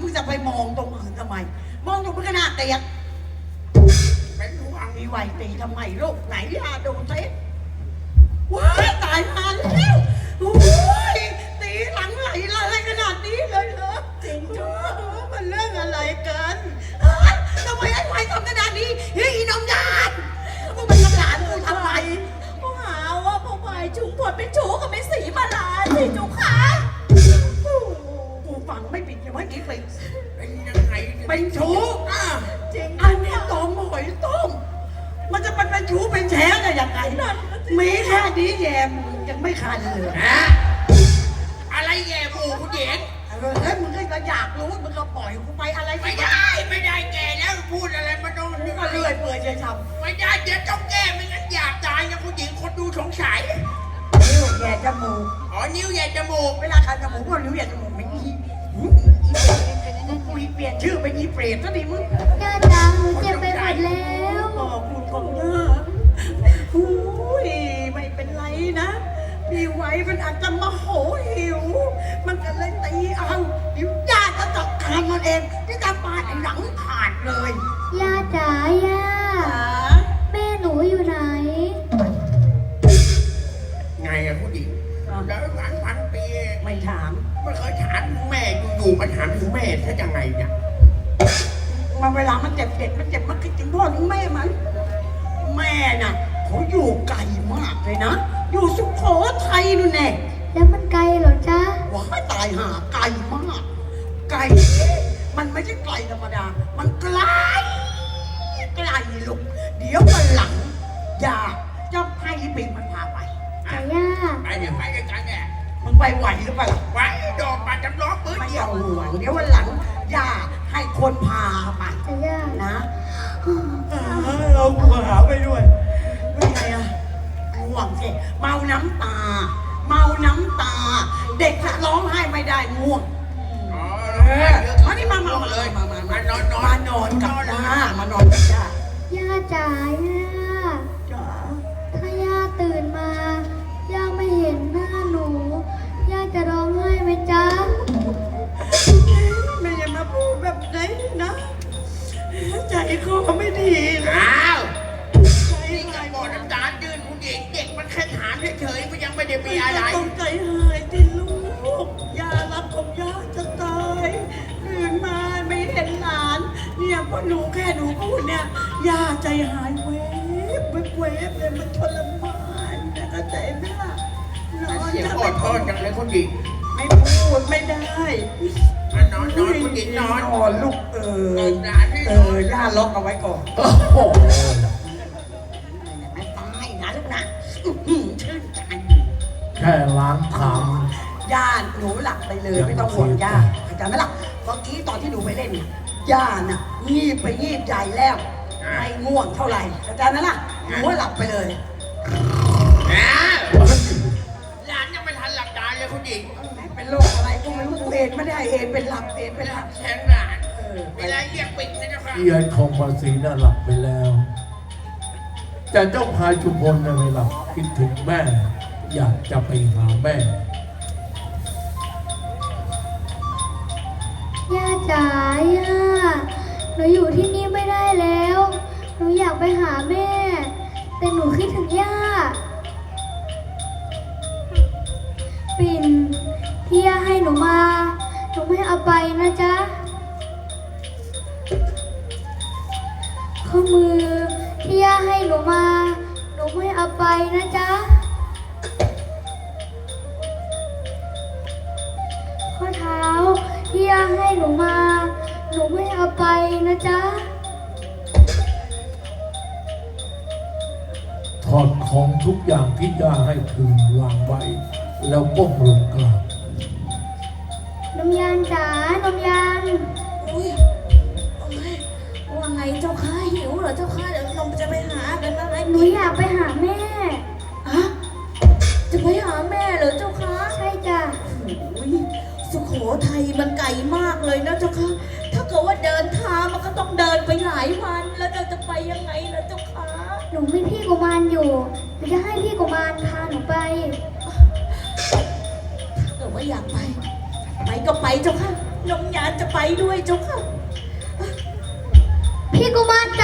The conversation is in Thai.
พูดจะไปมอื่นทำไม มองดูเป็นขนาดเตียกเป็นห่วงมีไหวตีทำไมลูกไหนย่าดูสิว้ายตายหาแล้วโอ้ยตีหลังไหลอะไรขนาดนี้เลยเหรอจริงจ้ามันเรื่องอะไรกันเอ้ยทำไมไอ้ไหวทำขนาดนี้เฮ้ยอีน้องยานมึงเป็นหลานกูทำไมเขาหาว่าพ่อพายชุมพลเป็นชู้กับแม่สังไงมีแค่นี้แย่มยังไม่คันเลยฮะอะไรแย่หมูคุณหญิงเออเฮ้ยมึงก็อยากรู้มึงก็ปล่อยกูไปอะไรไม่ได้ ไม่ได้แก่แล้วพูดอะไรมันต้องกูก็เลื่อยเปื่อยเฉยชไม่ได้เดี๋ยวต้องแก้ไม่งั้นอยากตายนะคุณหญิงคนดูสงสัยนิ้วแย่จมูกอ๋อนิ้วแย่จมูกเวลาคันจมูกก็นิ้วแย่จมูกไม่มีกูเปลี่ยนชื่อเป็นอีเปรตซะดิมึงย่าจ๋าหนูเจ็บไปหมดแล้วบอกคุณของเธอ อุ้ยไม่เป็นไรนะพี่ไว้มันอาจจะมาโหหิว มันก็เลยตีเอาเดี๋ยวญาติจะจับคำมันเองที่จะปาดไอ้หลังขาดเลยย่าจ๋าย่าจ๋าแม่หนูอยู่ไหน ไงอะคุณหญิงแล้วหลานพันปีไม่ถามไม่เคยถามถึงแม่อยู่ๆมาถามถึงแม่ถ้ายังไงเนี่ยมาเวลามันเจ็บเด็กมันเจ็บมันคิดถึงพ่อถึงแม่มัน แม่น่ะ เขาอยู่ไกลมากเลยนะ อยู่สุโขทัยนู่นแน่แล้วมันไกลเหรอจ๊ะว้ายตายหาไกลมาก ไกล มันไม่ใช่ไกลธรรมดา มันไกล ไกลลูกเดี๋ยววันหลังอย่าจะให้ปิงมันพาไปจ๋าย่าไปเนี่ยไปด้วยกันเนี่ยมึงไปไหวหรือเปล่าล่ะไว้ดอกบานจำลองปืนไม่เดียต้วองห่วงเดี๋ยววันหลังอย่าให้คนพาไปจ๋าย่านะเอาหัวหาไปด้วยเป็นไงอะ ห่วงสิเมาน้ำตา เมาน้ำตา เด็กอะร้องไห้ไม่ได้ง่วงอ๋อเออมานี่มามามาเลยมามามามานอนนอนมานอนกับย่ามานอนกับย่า ย่าจ๋าย่า ยังไม่ได้มีอะไรต้องใจหายที่ลูกย่ารักของย่าจะตายตื่นมาไม่เห็นหลาน เนี่ยพอหนูแค่หนูพูดเนี่ยย่าใจหายเวฟเวฟเวฟเลยมันทรมานนะเข้าใจไหมล่ะนอนเสียงนะอดทนจังเลยคุณหญิงไม่พูดไม่ได้นอนนอนคุณหญิงนอนนอนลูกเออเออย่าล็อกเอาไว้ก่อน โอ้โห ไม่ตายนะลูกนะอื้อหือ ค่ล้างเท้าย่าหนูหลับไปเลยไม่ต้องห่วงย่าเข้าใจไหมล่ะเมื่อกี้ตอนที่หนูไปเล่นเนี่ยย่าน่ะงีบไปงีบใหญ่แล้วไม่ง่วงเท่าไหร่เข้าใจไหมล่ะหนูหลับไปเลยอ้าวหลานยังไม่ทันหลับตาเลยคุณหญิงเป็นโรคอะไรก็ไม่รู้กูเอนไม่ได้เอนเป็นหลับเอนเป็นหลับแทงหลานเออเวลาเรียกปิดนะเจ้าค่ะเอียนของภาษีน่ะหลับไปแล้ว แต่เจ้าพายชุมพลน่ะไม่หลับคิดถึงแม่ อยากจะไปหาแม่ ย่าจ๋าย่าหนูอยู่ที่นี่ไม่ได้แล้ว หนูอยากไปหาแม่ แต่หนูคิดถึงย่า ปิ่นที่ย่าให้หนูมา หนูไม่เอาไปนะจ๊ะ ข้อมือที่ย่าให้หนูมา หนูไม่เอาไปนะจ๊ะ ห้หนูมา หนูไม่เอาไปนะจ๊ะ ถอดของทุกอย่างที่ย่าให้คืนวางไว้ แล้วก้มลงกราบนมยานจ๋านมยานอุ้ยโอ้ยว่าไงเจ้าค่ะหิวเหรอเจ้าค่ะเดี๋ยวเราจะไปหากันอะไรหนูอยากไปหาแม่อะจะไปหาแม่เหรอเจ้าค่ะใช่จ้ะโอ้ย สุโขทัยมันไกลมากเลยนะเจ้าค่ะ ถ้าเกิดว่าเดินทางมันก็ต้องเดินไปหลายวัน แล้วเราจะไปยังไงล่ะเจ้าค่ะหนูมีพี่กุมารอยู่หนูจะให้พี่กุมารพาหนูไป ถ้าเกิดว่าอยากไป ไปก็ไปเจ้าค่ะน้องยานจะไปด้วยเจ้าค่ะมารจ๋